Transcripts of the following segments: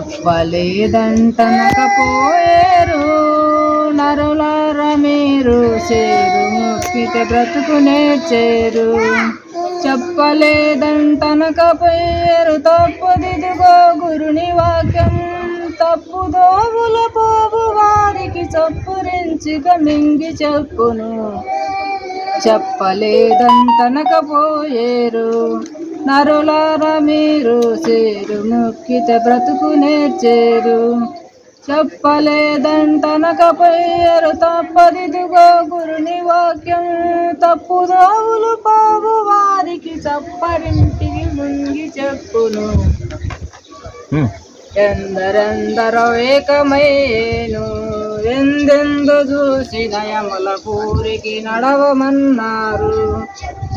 చెప్పలేదంటనకపోయేరు నరులార మీరు చేరు ముక్కితే బ్రతుకు నేర్చేరు. చెప్పలేదంటనకపోయేరు తప్పుదిదుగో గురుని వాక్యం. తప్పు దోవుల పోవు వారికి చప్పురించి మింగి చెప్పును. చెప్పలేదంటనకపోయేరు నరులార మీరు చేరు ముక్కిత బ్రతుకు నేర్చేరు. చెప్పలేదంటనకపోయేరు తప్పదిదుగో గురుని వాక్యం. తప్పు దోవులు పోవు వారికి చప్పరింటికి ముంగి చెప్పును. ఎందరెందరో ఏకమయ్యేను. ఎందెందు చూసిన యమల పూరికి నడవమన్నారు.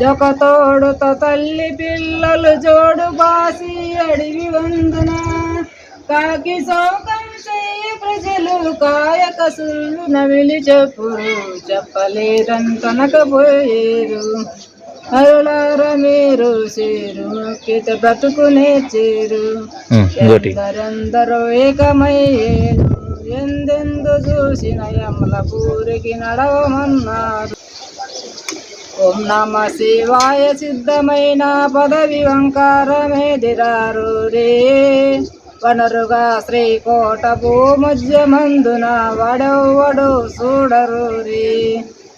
జొకతోడుతో తల్లి పిల్లలు జోడు బాసి అడివి వందున. కాకి శోకం చేయ ప్రజలు కాయ కసులు నవిలి చెప్పురు. చెప్పలేదంతనకపోయేరు అరులార మీరు చేరు మొక్కిత బ్రతుకు నేర్చేరు ఇంకోటి. ఎందరెందరో ఏకమయ్యేను ఎందెందు పూరికి నడవమన్నారు ఓం నమ శివాయ సిద్ధమైన పదవి వంకారమేదిరారు రే వనరుగా శ్రీకోట భూమధ్యమందున వడవడు చూడరు రే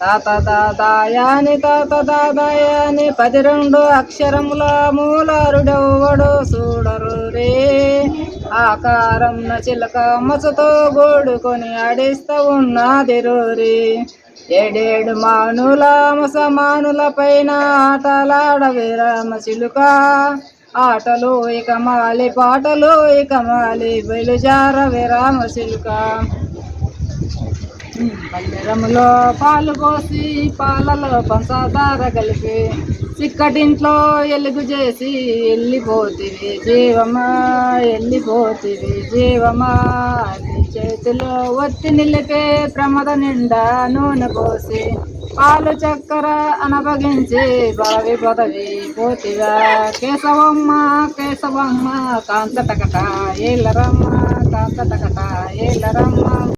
తాత దాదాయాని తాత దాదాయాని పది రెండు అక్షరముల మూలారుడెవ్వడు చూడరు రే. ఆకారం చిలక మసతో గోడుకొని ఆడిస్తూ ఉన్నది రోరి. ఏడేడు మానుల మసమానుల పైన ఆటలాడవి రామ చిలుక. ఆటలు ఇక మాలి పాటలు ఇక మాలి బయలుజార విరామ చిలుక. పల్లెరములో పాలు పోసి పాలలో పంచదార కలిపి చిక్కటింట్లో ఎలుగు చేసి వెళ్ళిపోతివి జీవమా వెళ్ళిపోతివి జీవమా. చేతిలో ఒత్తి నిలిపే ప్రమద నిండా నూనె పోసి పాలు చక్కెర అనపగించి పదవి పదవి పోతివా. కేశవమ్మ కేశవమ్మ కాంతటకట ఏలరమ్మ కాంతటకట ఏలరమ్మ.